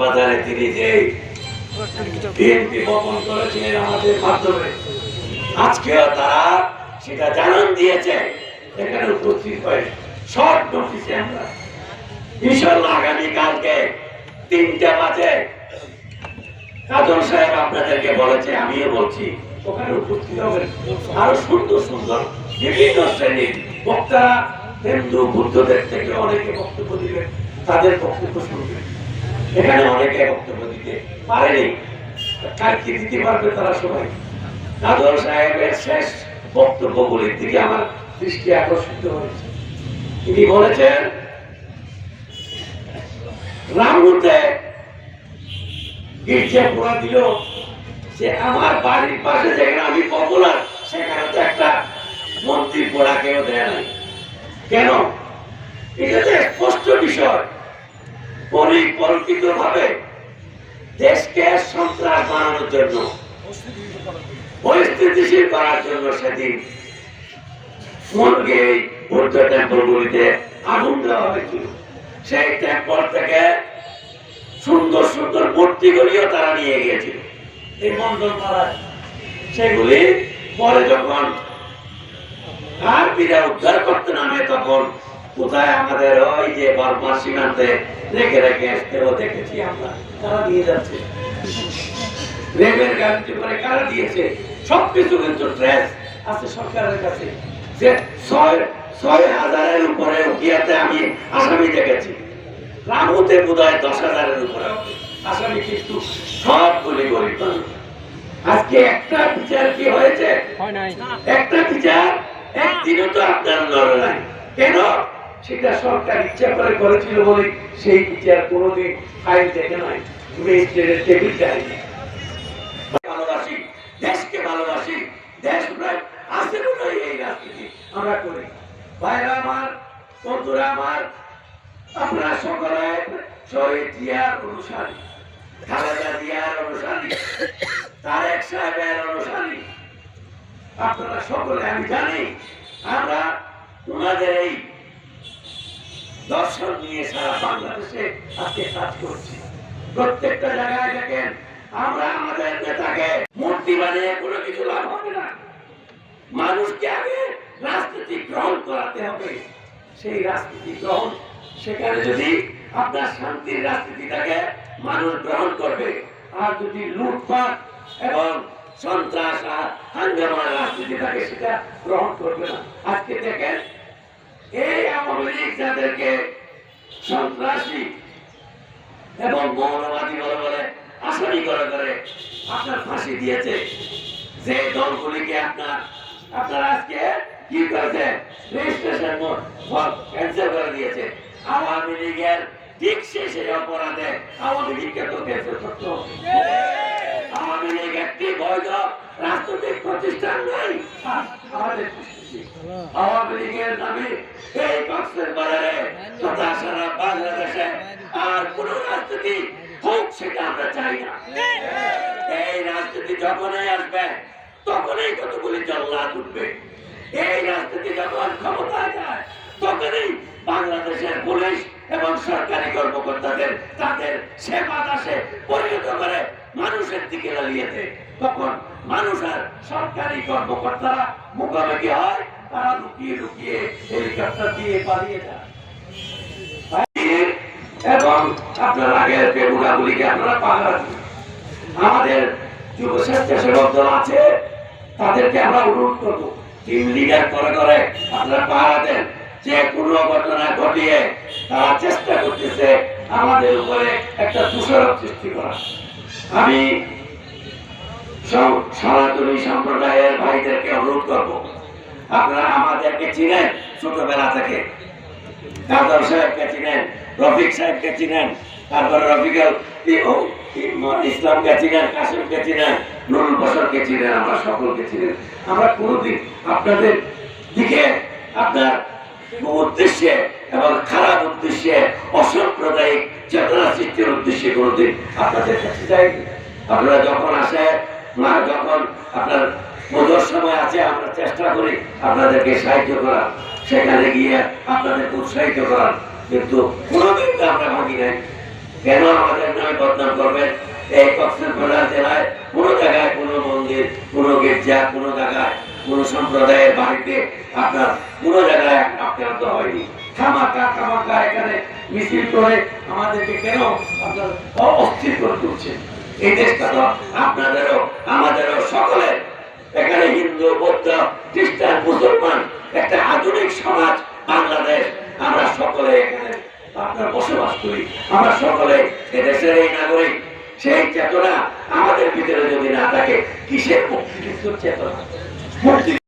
বাজারে তিনি যে বিএনপি করেছিলেন আমাদের মাধ্যমে, আজকেও তারা সেটা জানান দিয়েছে। এখানে উপস্থিত হয়ে শর্ট নোটিসে আমরা। ইনশাল্লাহ আগামীকালকে তিনটা বাজে। কাজল সাহেব আপনাদেরকে বলেছে, আমিও বলছি, ওখানে উপস্থিত হবেন। আরও সুন্দর সুন্দর বিভিন্ন শ্রেণির বক্তারা, হিন্দু, বুদ্ধদের থেকে অনেকে বক্তব্য দিবেন। তাদের বক্তব্য এখানে অনেকে বক্তব্য দিতে পারেনি। দিতে পারবে তারা সবাই। সাহেবের শেষ আমার দৃষ্টি আকর্ষিত হয়েছে তিনি বলেছেন গির্জা পোড়া দিল যে আমার বাড়ির পাশে যেখানে আমি পপুলার সেখানে তো একটা মন্ত্রী পোড়া কেউ দেয় নাই। কেন? পরিকল্পিত ভাবে দেশকে সন্ত্রাস বানানোর জন্য পরিস্থিতিশীল করার জন্য সেদিন মনকে এই টেম্পলগুলিতে আগুন দেওয়া হয়েছিল। সেই টেম্পল থেকে সুন্দর সুন্দর মূর্তিগুলিও তারা নিয়ে গিয়েছিল। এই মন্ডল পাড়ায়। সেগুলি পরে যখন আরবিরা উদ্ধার করতে নামে তখন কোথায় আমাদের ওই যে বর্মা সীমান্তে রেখে রেখে আসতেও দেখেছি আমরা। তারা নিয়ে যাচ্ছে। গাড়িতে করে কারা দিয়েছে? সবকিছু কিন্তু ট্রেস আছে সরকারের কাছে। যে ছয় ছয় হাজারের উপরে উকিয়াতে আমি আসামি দেখেছি। বোধ হয় দশ হাজারের উপরে আসামি কিন্তু সবগুলি গরিব আজকে একটা বিচার কি হয়েছে? একটা বিচার? একদিনও তো আপনার লড়ে নাই। কেন? সেটা সরকার ইচ্ছা করে করেছিল বলে সেই বিচার কোনোদিন ফাইল দেখে নাই। ম্যাজিস্ট্রেটের টেবিল দেয়নি ভালোবাসি, দেশকে ভালোবাসি, দেশ প্রেম আছে বলেই এই রাজনীতি। আমরা করি। ভাইরা আমার, বন্ধুরা আমার আপনারা সকলে শহীদ জিয়ার অনুসারী, খালেদা জিয়ার অনুসারী, তারেক সাহেবের অনুসারী। আপনারা সকলে, আমি জানি, আমরা ওনাদের এই দর্শন নিয়ে সারা বাংলাদেশে আজকে কাজ করছি। প্রত্যেকটা জায়গায় দেখেন, আমরা আমাদের নেতাকে মূর্তি বানিয়ে কোনো কিছু লাভ হবে না। মানুষকে আগে রাজনীতি গ্রহণ করাতে হবে। সেই রাজনীতি গ্রহণ সেখানে যদি আপনার শান্তির রাজনীতিটাকে মানুষ গ্রহণ করবে, আর যদি লুটপাট এবং সন্ত্রাস আর হাঙ্গামার রাজনীতিটাকে সেটা গ্রহণ করবে না। আজকে দেখেন এই আওয়ামী লীগ যাদেরকে সন্ত্রাসী এবং মৌলবাদী বলে বলে আসামি করে করে আপনার ফাঁসি দিয়েছে। যে দলগুলিকে আপনার আপনার আজকে কি করেছে? রেজিস্ট্রেশন ক্যান্সেল করে দিয়েছে। আওয়ামী লীগের ঠিক শেষে অপরাধে আওয়ামী লীগকে তো। আওয়ামী লীগ একটি বৈধ রাজনৈতিক প্রতিষ্ঠান নাই। আওয়ামী লীগের নামে এই কক্সের বাজারে তথা সারা বাংলাদেশে আর কোন রাজনীতি হোক সেটা আমরা চাই না। এই রাজনীতি যখনই আসবে, তখনই কতগুলি জল্লাদ উঠবে। এই রাজনীতি যখন ক্ষমতায় যায়, তখনই বাংলাদেশের পুলিশ এবং সরকারি কর্মকর্তাদের তাদের সেবা দাসে পরিণত করে মানুষের দিকে দেয় তখন মানুষ আর সরকারি কর্মকর্তারা মুখোমুখি হয়, তারা লুকিয়ে লুকিয়ে হেলিকপ্টার দিয়ে পালিয়ে যায়। এবং আপনার আগের বেগুনাগুলিকে আপনারা পাহারা দিন। আমাদের যুব স্বেচ্ছাসেবক দল আছে, তাদেরকে আমরা অনুরোধ করব টিম লিডার করে করে আপনারা পাহারা দেন। যে কোনো ঘটনা ঘটিয়ে তারা চেষ্টা করতেছে আমাদের উপরে একটা দূষণক সৃষ্টি করা আমি সব- সনাতনী সম্প্রদায়ের ভাইদেরকে অনুরোধ করব, আপনারা আমাদেরকে চিনেন ছোটবেলা থেকে। কাদর সাহেবকে চিনেন, রফিক সাহেবকে চিনেন, তারপরে ম- ইসলামকে চিনেন, কাসিমকে চিনেন, নুরুল বসরকে চিনেন, আমরা সকলকে চিনেন। আমরা কোনোদিন আপনাদের দিকে আপনার উদ্দেশ্যে এবং খারাপ উদ্দেশ্যে অসাম্প্রদায়িক চেতনা সৃষ্টির উদ্দেশ্যে কোনোদিন আপনাদের কাছে যাইনি আপনারা যখন আসে, মা যখন আপনার মধুর সময় আছে, আমরা চেষ্টা করি আপনাদেরকে সাহায্য করার। সেখানে গিয়ে আপনাদেরকে উৎসাহিত করার। কিন্তু কোনোদিন তো আমরা ভাঙি নাই। কেন আমাদের নামে বদনাম করবেন? এই কক্সবাজার জেলায় কোনো জায়গায় কোনো মন্দির, কোনো গির্জা, কোনো জায়গায়, কোনো সম্প্রদায়ের বাড়িতে আপনার কোনো জায়গায় আক্রান্ত হয়নি। খামাকা খামাকা, এখানে মিছিল করে আমাদেরকে কেন আপনার অস্থির করে তুলছে এই দেশটা তো আপনাদেরও, আমাদেরও সকলের। এখানে হিন্দু, বৌদ্ধ, খ্রিস্টান, মুসলমান, একটা আধুনিক সমাজ, বাংলাদেশ, আমরা সকলে এখানে আপনার বসবাস করি। আমরা সকলে এদেশের এই নাগরিক। সেই চেতনা আমাদের ভিতরে যদি না থাকে, কিসের চেতনা?